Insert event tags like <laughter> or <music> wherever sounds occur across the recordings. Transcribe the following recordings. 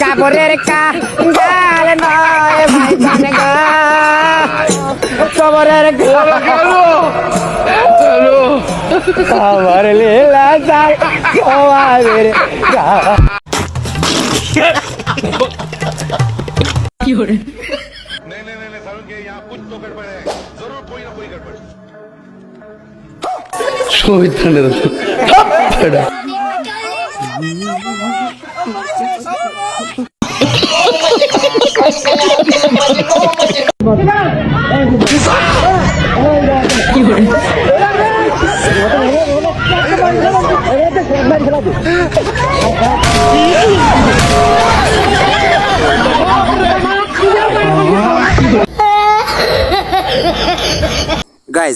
কাপড়ের কাল নয় ভাই জানে গা কবরের আমার লীলা যায় তোমাদের গা नहीं नहीं नहीं नहीं सारुण के यहाँ कुछ तो गड़बड़ है जरूर कोई ना कोई गड़बड़ 老板老板我不是超人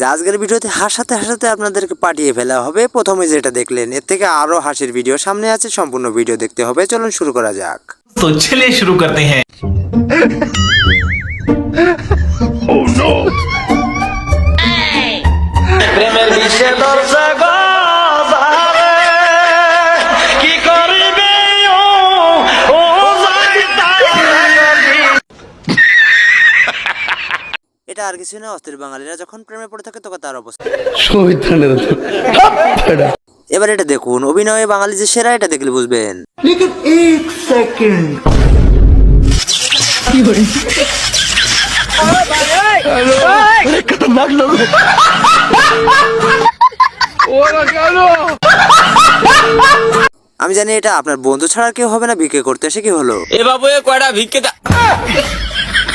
গাইজ আজকের ভিডিওতে হাসাতে হাসাতে আপনাদেরকে পাঠিয়ে ফেলা হবে। প্রথমে যেটা দেখলেন, এর থেকে আরও হাসির ভিডিও সামনে আছে, সম্পূর্ণ ভিডিও দেখতে হবে। চলুন শুরু করা যাক। তো ছেলে শুরু করতে হ্যাঁ। এটা কিছু না অস্থির বাঙালিরা যখন প্রেমে পড়ে থাকে তখন তার অবস্থা। এবার এটা দেখুন অভিনয়ে বাঙালি যে সেরা এটা দেখলে বুঝবেন। আমি জানি এটা আপনার বন্ধু ছাড়া আর কেউ হবে না বিক্রি করতে এসে কি হলো? এ বাবু কয়টা ভিক্ষে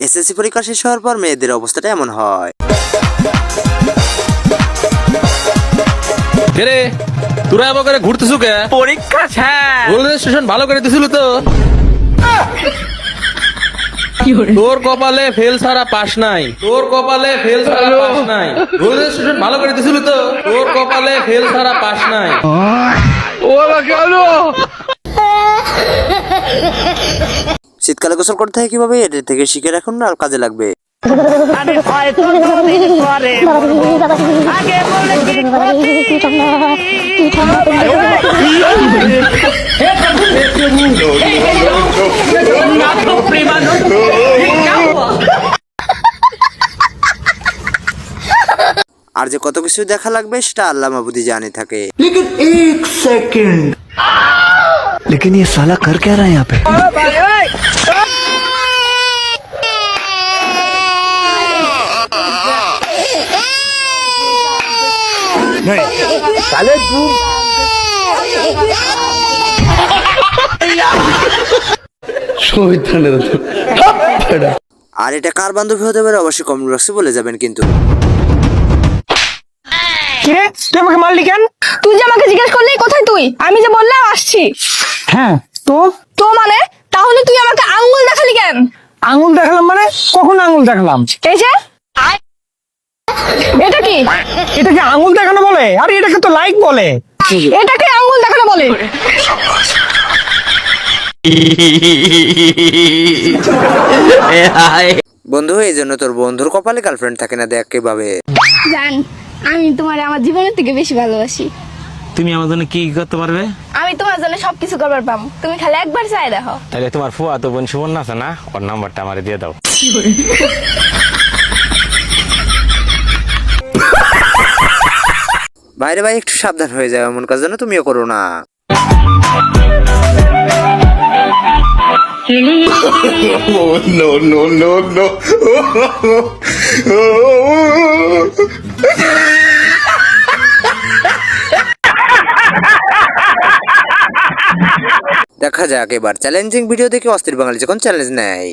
এসএসসি পরীক্ষা শেষ হওয়ার পর মেয়েদের অবস্থাটা এমন হয়। রে? তোরা আবার করে ঘুরতেছু কে? পরীক্ষা শেষ। রেলওয়ে স্টেশন ভালো করে দিছিল তো। তোর কপালে ফেল সারা পাশ নাই। তোর কপালে ফেল সারা পাশ নাই। রেলওয়ে স্টেশন ভালো করে দিছিল তো। তোর কপালে ফেল সারা পাশ নাই। ও কেন শীতকালে গোসল করতে হয় কীভাবে? এদের থেকে শিখে রাখুন আর কাজে লাগবে। আর যে কত কিছু দেখা লাগবে সেটা আল্লাহ মাবুদি জানে থাকে। সেকেন্ড। लेकिन ये साला कर क्या रहा है यहाँ पे আর এটা কার বান্ধবী হতে পারে অবশ্যই কমেন্ট বক্সে বলে যাবেন কিন্তু কিরে তুই আমাকে মারলি কেন তুই যে আমাকে জিজ্ঞেস করলি কোথায় তুই আমি যে বললাম আসছি হ্যাঁ। তো? তো মানে? তাহলে তুই আমাকে আঙ্গুল দেখালি কেন? আঙ্গুল দেখালাম মানে? কখন আঙুল দেখালাম? এই যে। এটা কি? এটাকে আঙুল দেখানো বলে? আরে এটাকে তো লাইক বলে। এটাকে আঙ্গুল দেখানো বলে। বন্ধু এই জন্য তোর বন্ধুর কপালে গার্লফ্রেন্ড থাকে না দেখ কীভাবে। জান আমি তোমার আমার জীবনের থেকে বেশি ভালোবাসি। তুমি আমার জন্য কি করতে পারবে? আমি জন্য সবকিছু করবার পাবো তুমি খালি একবার চাই দেখো। তাহলে তোমার ফুয়া তো বোন সুবর্ণ আছে না? ওর নাম্বারটা আমার দিয়ে দাও। বাইরে ভাই একটু সাবধান হয়ে যাও এমন কাজ যেন তুমিও করো না। No no no no. দেখা যাক এবার। চ্যালেঞ্জিং ভিডিও দেখে অস্থির বাঙালি যখন চ্যালেঞ্জ নেয়।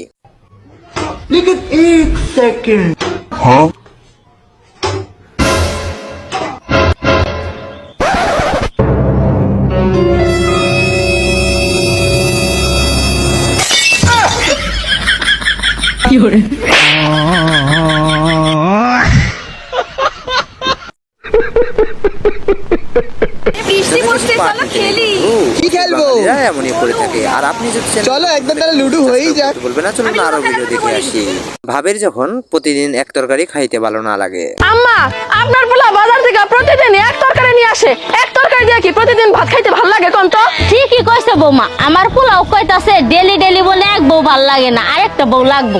<laughs> ভাবের যখন প্রতিদিন এক তরকারি খাইতে ভালো না লাগে। আম্মা আপনার পোলা বাজার থেকে প্রতিদিন এক তরকারি নিয়ে আসে। এক তরকারি দিয়ে কি প্রতিদিন ভাত খাইতে ভালো লাগে কোন তো? ঠিকই কইছে বৌমা। আমার পোলাও কইতাছে ডেলি ডেলি বলে এক বউ ভালো লাগে না আরেকটা বউ লাগবো।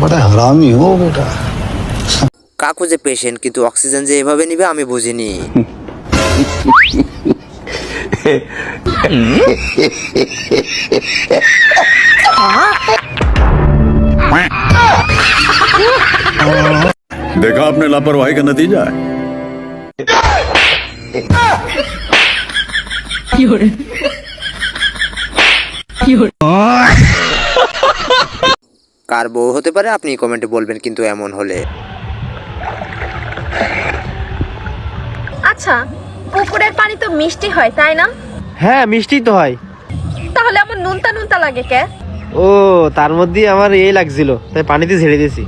बड़ा हरामी हो बेटा কাকু যে পেশেন্ট কিন্তু অক্সিজেন যে এভাবে নিবে আমি বুঝিনি देखा आपने लापरवाही का नतीजा है কার বউ হতে পারে আপনি কমেন্টে বলবেন কিন্তু এমন হলে। আচ্ছা পুকুরের পানি তো মিষ্টি হয় তাই না? হ্যাঁ মিষ্টি তো হয়। তাহলে আমার নুনতা নুনতা লাগে কে? ও তার মধ্যে আমার এই লাগছিল তাই পানিতে ছেড়ে দিয়েছি।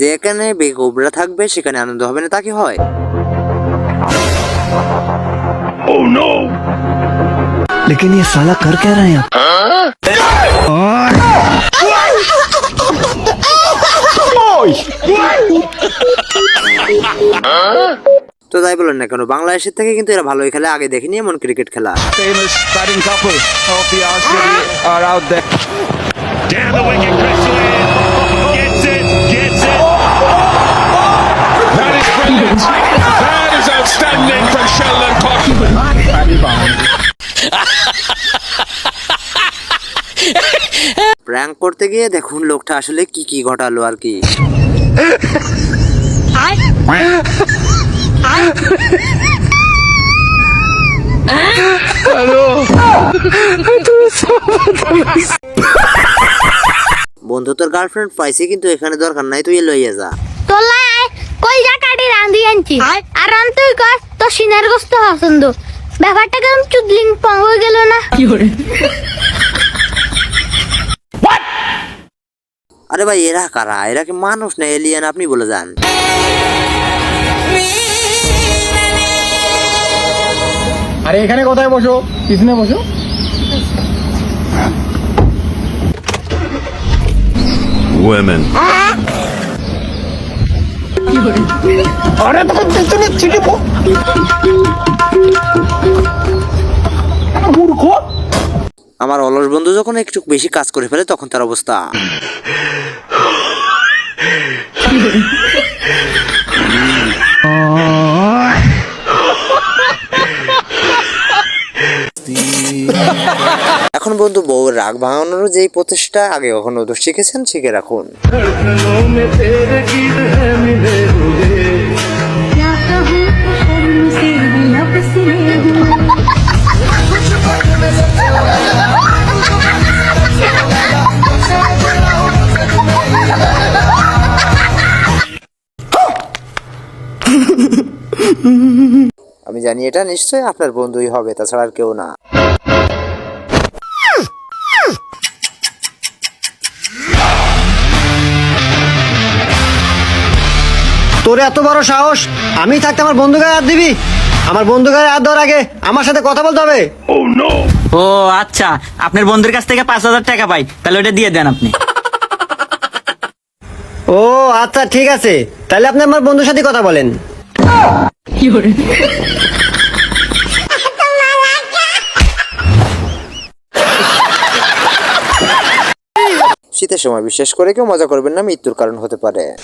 যেখানে বেগোবরা থাকবে সেখানে আনন্দ হবে না তা কি হয়? लेकिन ये साला कर क्या रहे हैं आप তো তাই বলেন না কেন বাংলাদেশের থেকে কিন্তু এরা ভালোই খেলে আগে দেখিনি এমন ক্রিকেট খেলা Down the wicket, Chris Lynn. Gets it, gets it. That is brilliant. That is outstanding from Sheldon Cotton. Prank করতে গিয়ে দেখুন লোকটা আসলে কি কি ঘটালো আর কি। বন্ধু তোর গার্লফ্রেন্ড পাইছে কিন্তু এখানে দরকার নাই তুই লইয়া যা। তোলাই কই যা কাটি রান্ধি আনছি। আর রান্ধতেই কর তো সিনার গোস্ত পছন্দ ব্যাপারটা কেমন চুদলিং পং হয়ে গেল না? আরে ভাই এরা কারা? এরা কি মানুষ না এলিয়ান আপনি বলে যান। আরে এখানে কোথায় বসো? পিছনে বসো। Women. আরে তোমার পিছনে ছিটিব মূর্খ। আমার অলস বন্ধু যখন একটু বেশি কাজ করে ফেলে তখন তার অবস্থা। এখন বন্ধু বউ রাগ ভাঙানোর যেই প্রচেষ্টা আগে কখনো তো শিখেছেন? শিখে রাখুন। আমি জানি এটা নিশ্চয়ই আপনার বন্ধুই হবে তাছাড়া আর কেউ না। তোর এত বড় সাহস? আমি থাকতে আমার বন্ধু গায়ে হাত দিবি? আমার বন্ধু গায়ে হাত দেওয়ার আগে আমার সাথে কথা বলতে হবে। ও আচ্ছা। আপনার বন্ধুর কাছ থেকে পাঁচ হাজার টাকা পাই তাহলে ওটা দিয়ে দেন আপনি। ও আচ্ছা ঠিক আছে। তাহলে আপনি আমার বন্ধুর সাথে কথা বলেন। <laughs> শীতের সময় বিশেষ করে কেউ মজা করবেন না মৃত্যুর কারণ হতে পারে।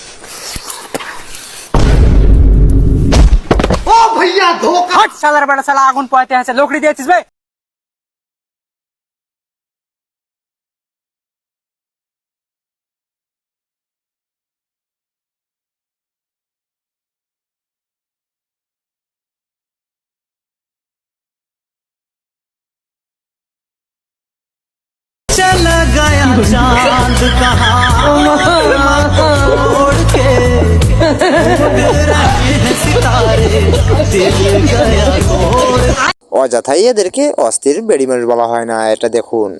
সালার বেটা সালা আগুন পয়তে আছে লোকড়ি দিয়েছিস ভাই? অযথাই এদেরকে অস্থির বেড়ি মানুষ বলা হয় না এটা দেখুন।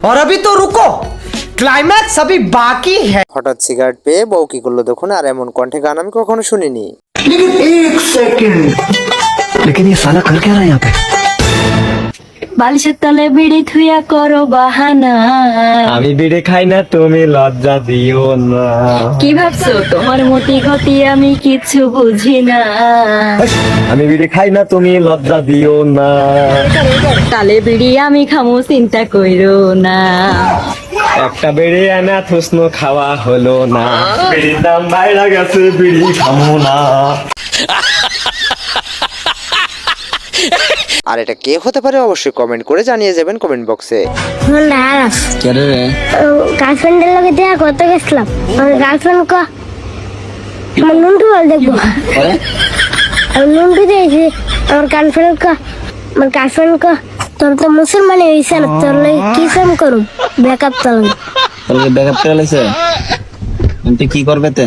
और अभी तो रुको क्लाइमैक्स अभी बाकी है হঠাৎ সিগারেট পেয়ে বউ কি করলো দেখুন আর এমন কণ্ঠে গান আমি কখনো শুনিনি लेकिन एक सेकंड लेकिन ये साला कर क्या रहा है यहाँ पे বালিশের তলে বিড়ি থুইয়া করো বাহানা। আমি বিড়ি খাই না তুমি লজ্জা দিও না। কি ভাবছ? তোমার মতি গতি আমি কিছু বুঝি না। আমি বিড়ি খাই না তুমি লজ্জা দিও না। তালে বিড়ি আমি খামো চিন্তা কইরো না। একটা বিড়ি আনা থুসনো খাওয়া হলো না। বিড়ির দাম বাইরা গেছে বিড়ি খামো না। <laughs> আর এটা কে হতে পারে অবশ্যই কমেন্ট করে জানিয়ে যাবেন কমেন্ট বক্সে গার্লফ্রেন্ডের লগে দেখা করতে গেছিলাম। আমার গার্লফ্রেন্ড ক আমার নুন্টু বল দেখব। আমি নুন্টু দিয়েছি আমার গার্লফ্রেন্ড ক আমার গার্লফ্রেন্ড ক তোর তো মুসলমান হয়েছে না তোর লাগে কি কাম করুম? ব্রেকআপ তো লাগে। তোকে ব্যাকআপ করে লাইছে? তুই কি করবে তে?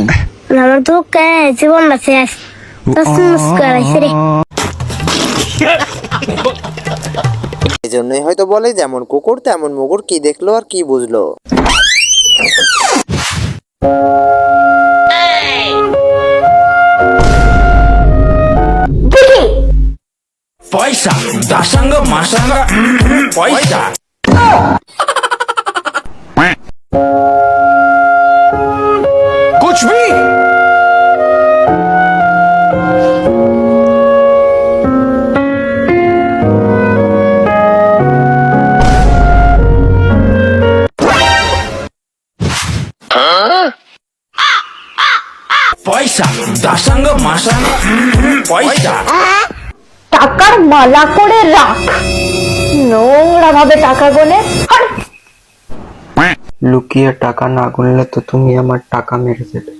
আমার তো কে জীবন তসমুস করাইছে রে। এই জন্যই হয়তো বলে যেমন কুকুর তেমন মুগুর কি দেখল আর কি বুঝলো। পয়সা দাসাঙ্গ মাসাঙ্গ পয়সা। <laughs> <laughs> মালা করে রাখ। নোংরা ভাবে টাকা গোনে। লুকিয়ে টাকা না গুনলে তো তুমি আমার টাকা মেরে দেবে।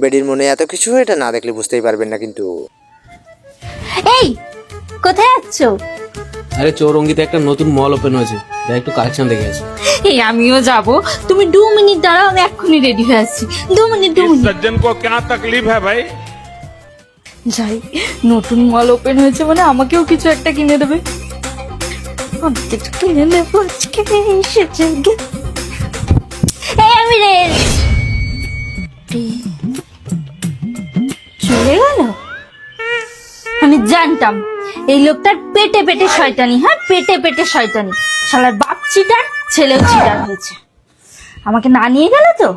বেডির মনে এত কিছু এটা না দেখলে বুঝতেই পারবেন না কিন্তু। এই কোথায় আছো? আরে চৌরঙ্গিতে একটা নতুন মল ওপেন হয়েছে যা একটু কালেকশন দেখে আছে এই আমিও যাব তুমি দু মিনিট দাঁড়াও আমি এক্ষুনি রেডি হয়ে আসছি দু মিনিট দু মিনিট सज्जन को क्या तकलीफ है भाई যাই নতুন মল ওপেন হয়েছে মানে আমাকেও কিছু একটা কিনে দেবে আমি কিছু কিনে নেবো আজকে এসেছে গে- এই আমি রে চলে গেল আমি জানতাম এই লোকটার পেটে পেটে শয়তানি হ্যাঁ? পেটে পেটে শয়তানি। শালার বাপ চিটার, ছেলেও চিটার হয়েছে। আমাকে না নিয়ে গেলে তো?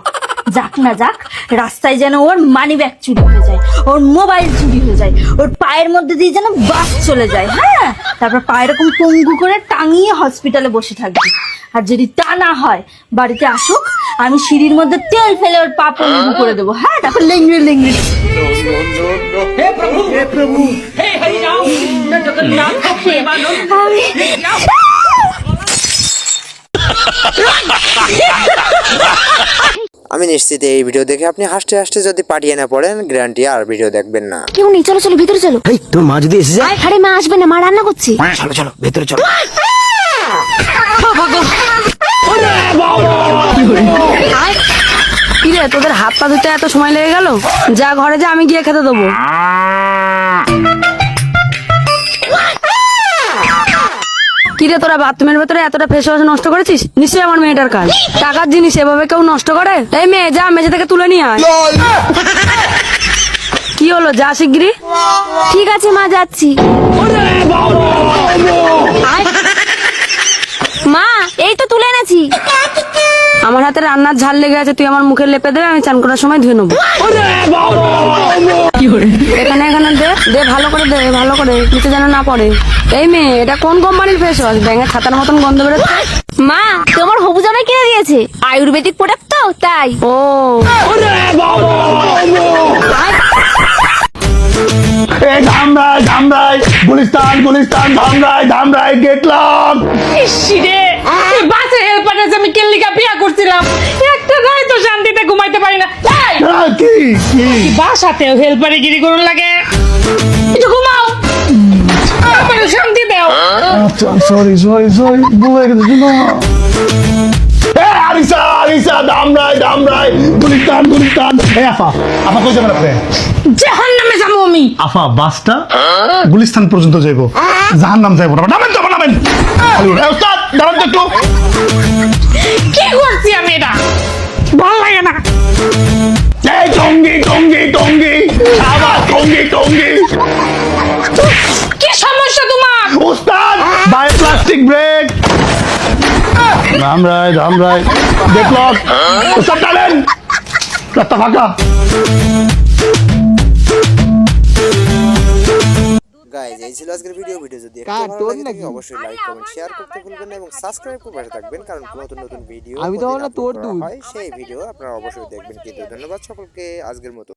যাক না যাক, রাস্তায় যেন ওর মানি ব্যাগ চুরি হয়ে যায়, ওর মোবাইল চুরি হয়ে যায়, ওর পায়ের মধ্যে দিয়ে যেন বাস চলে যায় হ্যাঁ? তারপর পায়ের এরকম পঙ্গু করে টাঙিয়ে হসপিটালে বসে থাকবে। আর যদি তা না হয় বাড়িতে আসুক আমি সিঁড়ির মধ্যে তেল ফেলে ওর পা পঙ্গু করে দেবো। হ্যাঁ তারপর লেংড়ে লেংড়ে। আমি নিশ্চিত এই ভিডিও দেখে আপনি হাসতে হাসতে যদি পাঠিয়ে না পড়েন গ্যারান্টি আর ভিডিও দেখবেন না। কেউ নেই চলো চলো ভিতরে চলো। এই তোর মা যদি এসে যায়? আরে মা আসবে না মা রান্না করছি। চলো চলো ভেতরে চলো। কিরে তোদের হাত পা ধুতে এত সময় লেগে গেল? যা ঘরে যা আমি গিয়ে খেতে দেবো। কিরে তোরা বাথরুমের ভেতরে এতটা ফেস ওয়াশ নষ্ট করেছিস? নিশ্চয়ই আমার মেয়েটার কাজ। টাকার জিনিস এভাবে কেউ নষ্ট করে? এই মেয়ে যা মেঝে থেকে তুলে নিয়ে আয়। কি হলো যা শিগগিরি ঠিক আছে মা যাচ্ছি। মা রান্নার ঝাল লেগে আছে তুই আমার মুখে লেপে দেবে আমি চান করার সময় ধুয়ে নেব। এখানে এখানে দে দে ভালো করে দে ভালো করে নিচে যেন না পড়ে। এই মেয়ে এটা কোন কোম্পানির ফেস ওয়াশ ব্যাঙের ছাতার মতন গন্ধ বেরোচ্ছে। মা তোমার হবু জামাই কিনে দিয়েছে। আয়ুর্বেদিক প্রোডাক্ট তো তাই। ও। ধামরাই ধামরাই গুলিস্তান গুলিস্তান ধামরাই ধামরাই গেটলাম বাসে হেল্পারে আমি কেল্লিকা বিয়া করছিলাম একটা রায় তো শান্তিতে ঘুমাইতে পারি না। কি গিরি করুন লাগে। একটু ঘুমাও। শান্তি সরি সরি সরি ভুলে গেছি আমি। আফা বাসটা পর্যন্ত যাইবো। না। দাঁড়ান তো একটু। কি করছি আমি এটা? ভালো লাগে না। এই টঙ্গি টঙ্গি টঙ্গি। আবার টঙ্গি টঙ্গি। কি সমস্যা তোমার? উস্তাদ বাই প্লাস্টিক ব্রেক। রাম রায় রাম রায় দেখল? উস্তাদ টানেন। রাস্তা ফাঁকা। এই ছিল আজকের ভিডিও ভিডিও যদি একটু ভালো লাগে অবশ্যই লাইক কমেন্ট শেয়ার করতে ভুলবেন না এবং সাবস্ক্রাইব করে পাশে থাকবেন কারণ নতুন নতুন ভিডিও আমি তো তোর হয় সেই ভিডিও আপনারা অবশ্যই দেখবেন কিন্তু। ধন্যবাদ সকলকে আজকের মতো।